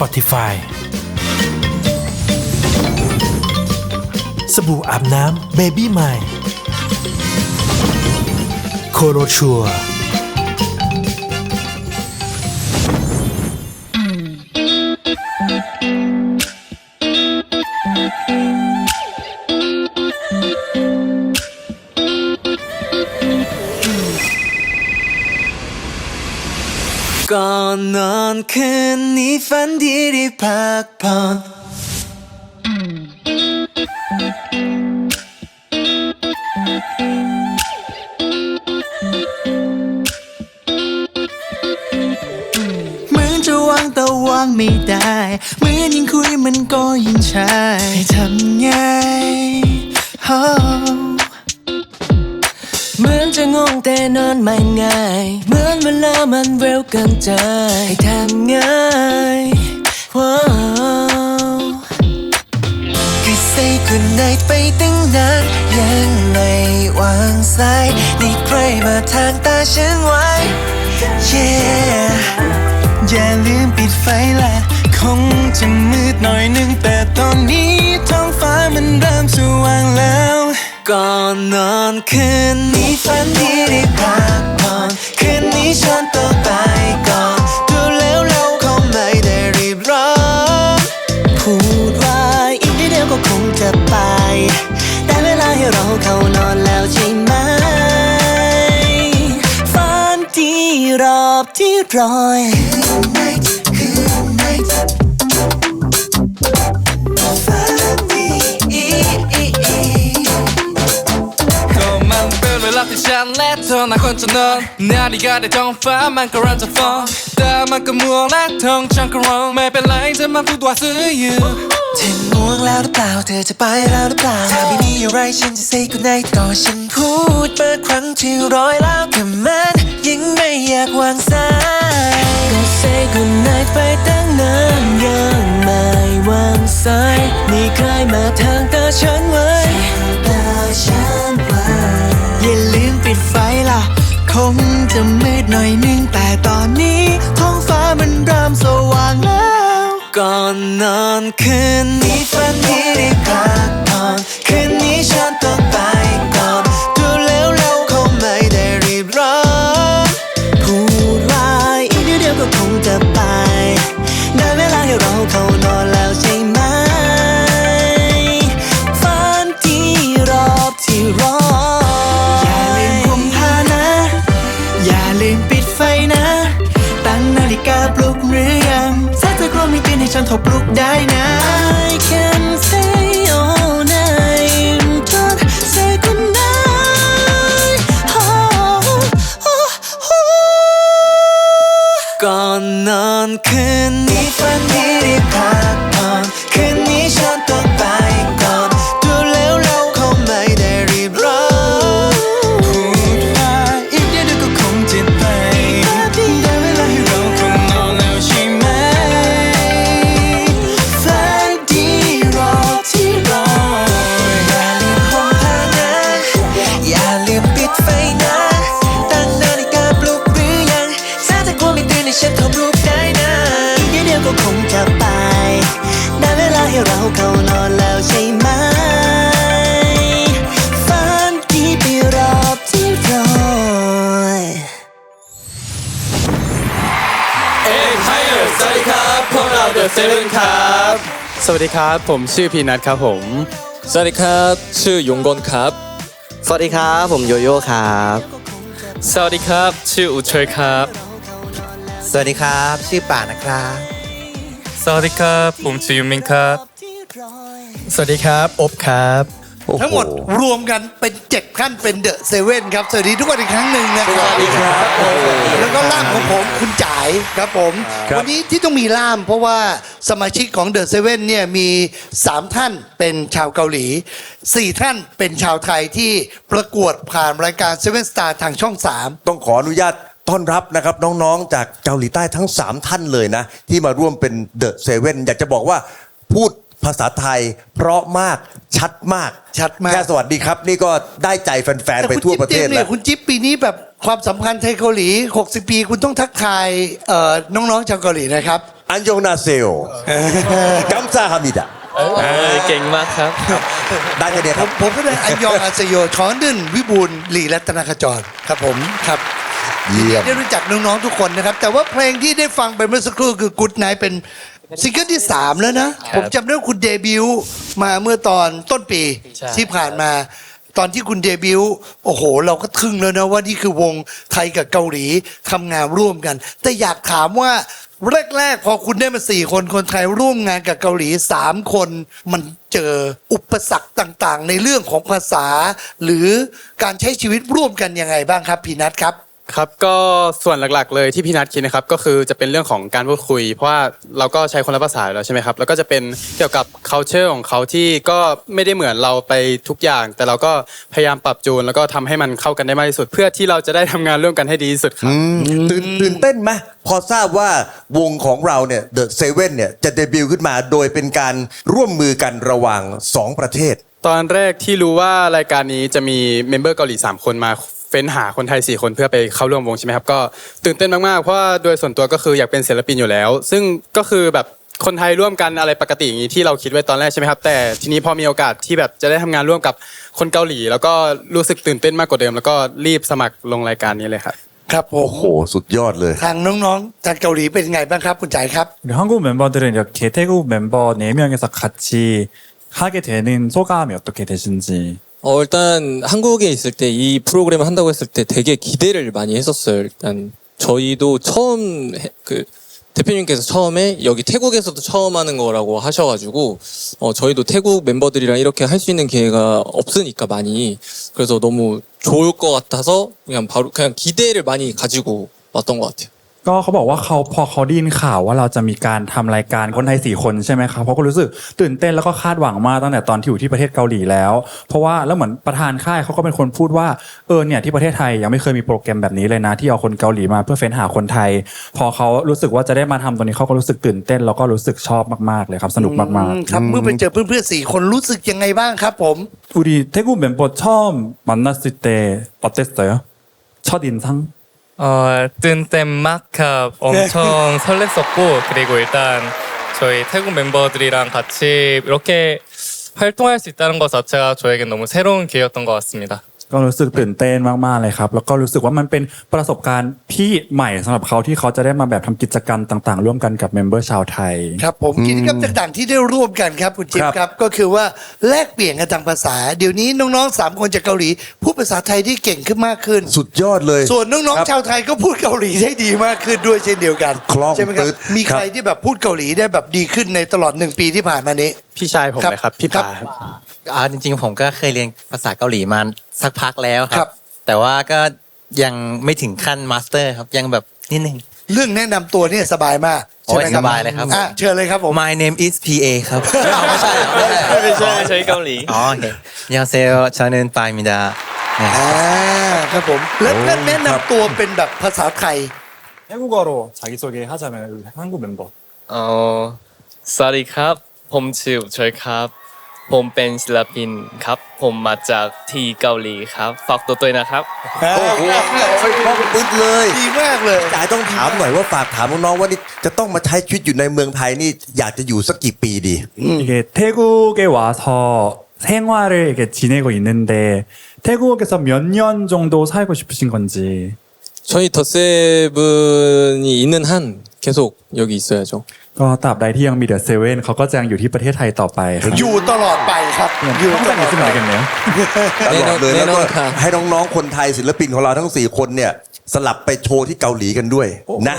Spotify สบู่อาบน้ำ Baby m i โคโรชัว ก่อนนอนคืนนี้ฝันดีได้พักผ่อนเหมือนจะวางแต่วางไม่ได้ เหมือนยิ่งคุยมันก็ยิ่งใช่ให้ทำไง oh มือนจะงงแต่นอนไม่ง่าย เหมือนเวลามันเร็วเกินใจ ให้ทำง่ายว้าวก็ใส่คุณไนไปตั้งนานยังไม่วางสายนี่ใครมาทางตาฉันไว้ yeah อย่าลืมปิดไฟละคงจะมืดหน่อยนึงแต่ตอนนี้ท้องฟ้ามันเริ่มสว่างแล้ว ก่อนนอนคืนนี้ฝันดีได้พักผ่อนคืนนี้ฉันต้องไปก่อนดูแล้วเราคงไม่ได้รีบร้อนพูดว่าอีกนิดเดียวก็คงจะไป ได้เวลาให้เราเข้านอนแล้วใช่ไหมฝันที่รอบที่รอย ฉันและเธอน่าควรจะนอนนาฬิกาในท้องฟ้ามันกำลังจะฟ้องต่มันก็มัวและท้องฉันก็ร้องไม่เป็นไรเธอมาพูดว่าซื้ออยู่เธอง่วงแล้วหรือเปล่าเธอจะไปแล้วหรือเปล่าถ้าไม่มีอะไรฉันจะ say good night ก็ฉันพูดเมื่อครั้งที่ร้อยแล้วแต่มันยังไม่อยากวางสายก็ say good night ไปตั้งนานยังไม่วางสายมีใครมาทางตาฉันไว้ คงจะมืดหน่อยนึงแต่ตอนนี้ท้องฟ้ามันเริ่มสว่างแล้ว ก่อนนอนคืนนี้ฝันดีได้พักผ่อนคืนนี้ฉันต้องไปก่อน นอ สวัสดีครับ ผมชื่อพีนัทครับผม สวัสดีครับ ชื่อยงกนครับ สวัสดีครับ ผมโยโย่ครับ สวัสดีครับ ชื่ออุเชยครับ สวัสดีครับ ชื่อป่านะครับ สวัสดีครับ ผมชื่อยูมินครับ สวัสดีครับ อบครับ ทั้งหมดรวมกันเป็นเจ็ดขั้นเป็นเดอะเซเว่นครับ สวัสดีทุกคนอีกครั้งหนึ่งนะครับสวัสดีครับแล้วก็ล่ามของผมคุณจ๋ายครับผม วันนี้ที่ต้องมีล่ามเพราะว่าสมาชิกของเดอะเซเว่นเนี่ยมี 3 ท่านเป็นชาวเกาหลี 4 ท่านเป็นชาวไทยที่ประกวดผ่านรายการเซเว่นสตาร์ทางช่อง 3 ต้องขออนุญาตต้อนรับนะครับน้องๆ จากเกาหลีใต้ทั้ง 3 ท่านเลยนะ ที่มาร่วมเป็นเดอะเซเว่นอยากจะบอกว่าพูด ภาษาไทย เพราะมากชัดมากชัดมาก แค่สวัสดีครับ นี่ก็ได้ใจแฟนๆ ไปทั่วประเทศแต่คุณจิ๊บเนี่แล้ยวคุณจิ๊บปีนี้แบบความสัมพันธ์ไทยเกาหลี 60 ปี คุณต้องทักทายเอ่อน้องๆชาวเกาหลีนะครับ อันยองนาเซลกัมซาฮามิดะเก่งมากครับ ได้แค่เนี้ยผครัมบ ผมก็ได้อันยองอาเซโยช้อนดึนวิบูลย์ลีรัตนขจรครับผมครับเยี่ยม ได้รู้จักน้องๆทุกคนนะครับ แต่ว่าเพลงที่ได้ฟังไปเมื่อสักครู่คือ Good Night เป็น ซิงเกิลที่ 3 แล้วนะผมจำได้ว่าคุณเดบิวต์มาเมื่อตอนต้นปีใช่ ที่ผ่านมา ตอนที่คุณเดบิวต์โอ้โห เราก็ทึ่งแล้วนะว่านี่คือวงไทยกับเกาหลีทำงานร่วมกัน แต่อยากถามว่าแรกๆ พอคุณได้มาสี่คนคนไทยร่วมงานกับเกาหลีสามคน มันเจออุปสรรคต่างๆ ในเรื่องของภาษา หรือการใช้ชีวิตร่วมกันยังไงบ้างครับพี่นัทครับ ครับก็ส่วนหลักๆ เลยที่พี่นัทคิดนะครับก็คือจะเป็นเรื่องของการพูดคุย เพราะว่าเราก็ใช้คนละภาษาอยู่แล้วใช่ไหมครับแล้วก็จะเป็นเกี่ยวกับ culture ของเขาที่ก็ไม่ได้เหมือนเราไปทุกอย่าง แต่เราก็พยายามปรับจูนแล้วก็ทำให้มันเข้ากันได้มากที่สุด เพื่อที่เราจะได้ทำงานร่วมกันให้ดีที่สุดครับ ตื่นตื่นเต้นไหมพอทราบว่าวงของเราเนี่ยเดอะเซเว่นเนี่ยจะเดบิวต์ขึ้นมาโดยเป็นการร่วมมือกันระหว่าง 2 ประเทศ ตอนแรกที่รู้ว่ารายการนี้จะมีเมมเบอร์เกาหลี 3 คนมา เฟ้นหาคนไทย 4 คนเพื่อไปเข้าร่วมวงใช่ไหมครับ ก็ตื่นเต้นมากๆ เพราะว่าโดยส่วนตัวก็คืออยากเป็นศิลปินอยู่แล้ว ซึ่งก็คือแบบคนไทยร่วมกันอะไรปกติอย่างนี้ที่เราคิดไว้ตอนแรกใช่ไหมครับ แต่ทีนี้พอมีโอกาสที่แบบจะได้ทำงานร่วมกับคนเกาหลี แล้วก็รู้สึกตื่นเต้นมากกว่าเดิม แล้วก็รีบสมัครลงรายการนี้เลยครับ ครับผม โอ้โห สุดยอดเลย ทางน้องๆทางเกาหลีเป็นไงบ้างครับคุณจ๋ายครับ 우리 한국 멤버들은 이렇게 태국 멤버 4명에서 같이 하게 되는 소감이 어떻게 되신지 어, 일단 한국에 있을 때 이 프로그램을 한다고 했을 때 되게 기대를 많이 했었어요. 일단 저희도 처음 해- 그 대표님께서 처음에 여기 태국에서도 처음 하는 거라고 하셔가지고 어, 저희도 태국 멤버들이랑 이렇게 할 수 있는 기회가 없으니까 많이 그래서 너무 좋을 것 같아서 그냥 바로 그냥 기대를 많이 가지고 왔던 것 같아요. ก็เขาบอกว่าเขาพอเขาได้ยินข่าวว่าเราจะมีการทำรายการคนไทยสี่คนใช่ไหมครับเขาก็รู้สึกตื่นเต้นแล้วก็คาดหวังมากตั้งแต่ตอนที่อยู่ที่ประเทศเกาหลีแล้ว เพราะว่าแล้วเหมือนประธานค่ายเขาก็เป็นคนพูดว่าเออเนี่ยที่ประเทศไทยยังไม่เคยมีโปรแกรมแบบนี้เลยนะ ที่เอาคนเกาหลีมาเพื่อเฟ้นหาคนไทย พอเขารู้สึกว่าจะได้มาทำตรงนี้เขาก็รู้สึกตื่นเต้นแล้วก็รู้สึกชอบมากๆเลยครับสนุกมาก อืมครับเมื่อไปเจอเพื่อนๆสี่คนรู้สึกยังไงบ้างครับผม ๆ 우리 태국 멤버 처음 만났을 때 어땠어요? 첫 인상? 어, 뜬땐 마카 엄청 설렜었고 그리고 일단 저희 태국 멤버들이랑 같이 이렇게 활동할 수 있다는 것 자체가 저에겐 너무 새로운 기회였던 것 같습니다. ก็รู้สึกตื่นเต้นมาก ๆ เลยครับ แล้วก็รู้สึกว่ามันเป็นประสบการณ์ที่ใหม่สำหรับเขาที่เขาจะได้มาแบบทำกิจกรรมต่างๆ ร่วมกันกับเมมเบอร์ชาวไทย ครับผมกิจกรรมต่างๆที่ได้ร่วมกันครับคุณจิ๊บครับครับก็คือว่าแลกเปลี่ยนกันทางภาษา เดี๋ยวนี้น้องๆสามคนจากเกาหลีพูดภาษาไทยที่เก่งขึ้นมากขึ้น สุดยอดเลยส่วนน้องครับๆชาวไทยก็พูดเกาหลีได้ดีมากขึ้นด้วยเช่นเดียวกันคล่องใช่ไหมครับปึ๊ดมีใครครับที่แบบพูดเกาหลีได้แบบดีขึ้นในตลอดหนึ่งปีที่ผ่านมานี้ พี่ชายผมครับเลยครับ พี่ครับปาครับ อ่าจริงๆ ผมก็เคยเรียนภาษาเกาหลีมาสักพักแล้วค ครั รับ บ แต่ว่าก็ยังไม่ถึงขั้นมาสเตอร์ครับ ยังแบบนิดนึง เรื่องแนะนำตัวเนี่ยสบายมากใช่ไหมครับ โอ้ยสบายเลยครับ อ่ะเชิญเลยครับผม My name is PA ครับ ไม่ใช่เหรอไม่ใช่เหรอ ไม่ใช่ใช้เกาหลี อ๋อโอเค안녕하세요 저는 빠입니다 네. อ่าครับผมแล้วแล้วแนะนำตัวเป็นแบบภาษาไทย 태국어로 자기소개 하자면 우리 한국 멤버 เออสวัสดีครับ ผมชื่อชอยครับ ผมเป็นศิลปินครับ ผมมาจากที่เกาหลีครับฝากตัวด้วยนะครับ โอ้โหคล่องปึ๊ดเลย ดีมากเลย จ่ายต้องถามหน่อยว่าฝากถามน้องๆว่านี่จะต้องมาใช้ชีวิตอยู่ในเมืองไทยนี่อยากจะอยู่สักกี่ปีดี 이게 태국에 와서 생활을 이렇게 지내고 있는데 태국에서 몇 년 정도 살고 싶으신 건지 저희 더세븐이 있는 한 계속 여기 있어야죠. ก็ตราบใดที่ยังมีเดอะเซเว่นเขาก็จะยังอยู่ที่ประเทศไทยต่อไปครับ อยู่ตลอดไปครับอยู่ต 항상 ลอด 있으면 ไป 알겠네요 ตลอดเลย แน่ แล้ว น ก็ อนค่ะ ให้น้องๆ คนไทยศิลปินของเราทั้ง 4 คนเนี่ย สลับไปโชว์ที่เกาหลีกันด้วยนะ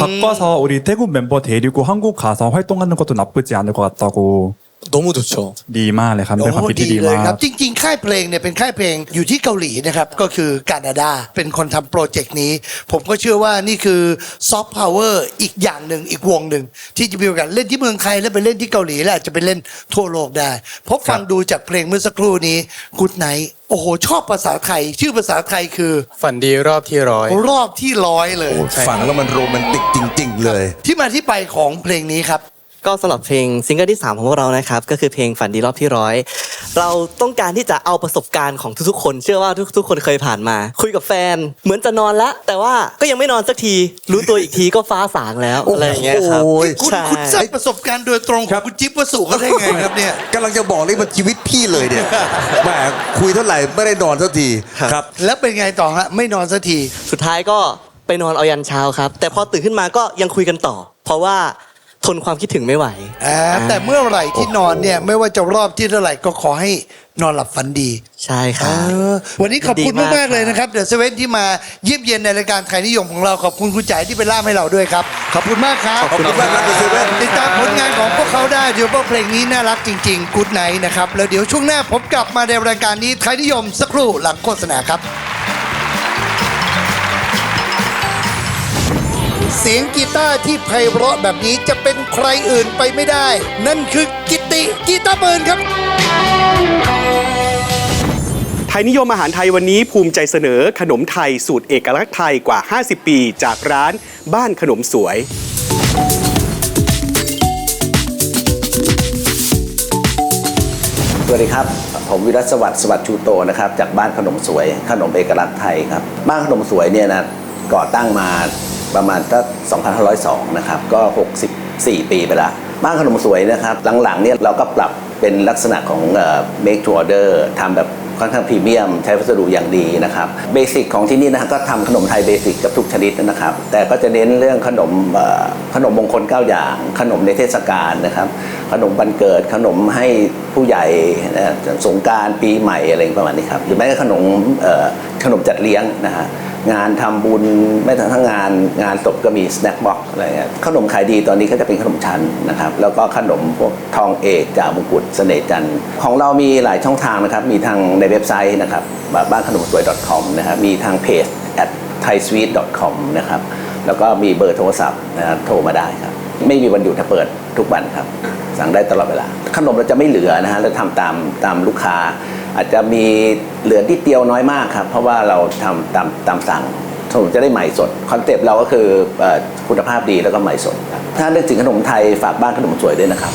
바꿔서 우리 태국 멤버 데리고 한국 가서 활동하는 것도 나쁘지 않을 것 같다고 너무 좋죠. ดีมากเลยครับเป็นความ โอ้ คิดที่ ดี ดี เลย มา ครั ก บ จริง ๆ ค่ายเพลงเนี่ยเป็นค่ายเพลงอยู่ที่เกาหลีนะครับ ก็คือแคนาดาเป็นคนทำโปรเจกต์นี้ ผมก็เชื่อว่านี่คือซอฟต์พาวเวอร์อีกอย่างหนึ่งอีกวงหนึ่ง ที่จะมีโอกาสเล่นที่เมืองไทยแล้วไปเล่นที่เกาหลีแล้วอาจจะไปเล่นทั่วโลกได้เพราะฟังดูจากเพลงเมื่อสักครู่นี้กูดไนโอ้โห ชอบภาษาไทย ชื่อภาษาไทยคือ ฝันดีรอบที่ร้อย รอบที่ร้อยเลย ฟังแล้วมันโรแมนติกจริง ๆ เลย ที่มาที่ไปของเพลงนี้ครับ ก็สำหรับเพลงซิงเกิลที่ 3 ของพวกเรานะครับ ก็คือเพลงฝันดีรอบที่ร้อยเราต้องการที่จะเอาประสบการณ์ของทุกๆ คน เชื่อว่าทุกๆ คนเคยผ่านมา คุยกับแฟน เหมือนจะนอนแล้วแต่ว่าก็ยังไม่นอนสักที รู้ตัวอีกทีก็ฟ้าสางแล้วอะไรอย่างเงี้ยครับโอ้ยคุณใช่คุณทราบประสบการณ์โดยตรงของคุณจิ๊บวสุเขาได้ไงครับเนี่ยกำลังจะบอกเลยมันชีวิตพี่เลยเนี่ยแหมคุยเท่าไหร่ไม่ได้นอนสักทีครับ แล้วเป็นไงต่อฮะไม่นอนสักทีสุดท้ายก็ไปนอนเอายันเช้าครับ แต่พอตื่นขึ้นมาก็ยังคุยกันต่อ เพราะว่า ทนความคิดถึงไม่ไหว อ่าแต่เมื่อไหร่ที่นอนเนี่ยไม่ว่าจะรอบที่เท่าไหร่ก็ขอให้นอนหลับฝันดีใช่ครับเออวันนี้ขอบคุณดีมาก มากๆเลยนะครับเดอะเซเว่นที่มาเยี่ยมเยียนในรายการไทยนิยมของเราขอบคุณคุณจ๋ายที่เป็นล่ามให้เราด้วยครับ ขอบคุณมากครับขอบคุณมากครับ The Seven ติดตามผลงานของพวกเขาได้เดี๋ยวเพราะเพลงนี้น่ารักจริงๆ Good Night นะครับแล้วเดี๋ยวช่วงหน้าผมกลับมาในรายการนี้ไทยนิยมสักครู่หลังโฆษณาครับ เสียงกีตาร์ที่ไพเราะแบบนี้จะเป็นใครอื่นไปไม่ได้ นั่นคือกิตติกีตาร์ปืนครับ ไทยนิยมอาหารไทยวันนี้ภูมิใจเสนอขนมไทยสูตรเอกลักษณ์ไทยกว่า 50 ปี จากร้านบ้านขนมสวย สวัสดีครับ ผมวิรัตสวัสดิ์สวัสดิ์ชูโตนะครับจากบ้านขนมสวย ขนมเอกลักษณ์ไทยครับ บ้านขนมสวยเนี่ยนะก่อตั้งมา ประมาณตั้ง2502นะครับก็ 64 ปีไปละบ้านขนมสวยนะครับหลังๆเนี่ยเราก็ปรับเป็นลักษณะของเอ่อ make to order ทำแบบค่อนข้างพรีเมียม ใช้วัสดุอย่างดีนะครับเบสิกของที่นี่นะก็ทำขนมไทยเบสิกกับทุกชนิดนะครับ แต่ก็จะเน้นเรื่องขนมเอ่อขนมมงคล 9 อย่าง ขนมในเทศกาลนะครับ ขนมวันเกิดขนมให้ผู้ใหญ่สงการปีใหม่อะไรประมาณนี้ครับหรือแม้แต่ขนมเอ่อขนมจัดเลี้ยงนะฮะ งานทำบุญแม้แต่ทั้งงานงานศพก็มีสแน็คบ็อกอะไรเงี้ยขนมขายดีตอนนี้ก็จะเป็นขนมชั้นนะครับ แล้วก็ขนมพวกทองเอกจากมงกุฎเสน่ห์จันของเรามีหลายช่องทางนะครับ มีทางในเว็บไซต์นะครับบ้านขนมสวย .com นะครับมีทางเพจ at thaisweet.com นะครับแล้วก็มีเบอร์โทรศัพท์นะครับโทรมาได้ครับ ไม่มีวันหยุดถ้าเปิดทุกวันครับ สั่งได้ตลอดเวลา ขนมเราจะไม่เหลือนะฮะเราทำตามตามลูกค้า อาจจะมีเหลือที่เดียวน้อยมากครับ เพราะว่าเราทำตามตามสั่งขนมจะได้ใหม่สดคอนเซปต์เราก็คือเอ่อคุณภาพดีแล้วก็ใหม่สดครับถ้านึกถึงขนมไทยฝากบ้านขนมสวยด้วยนะครับ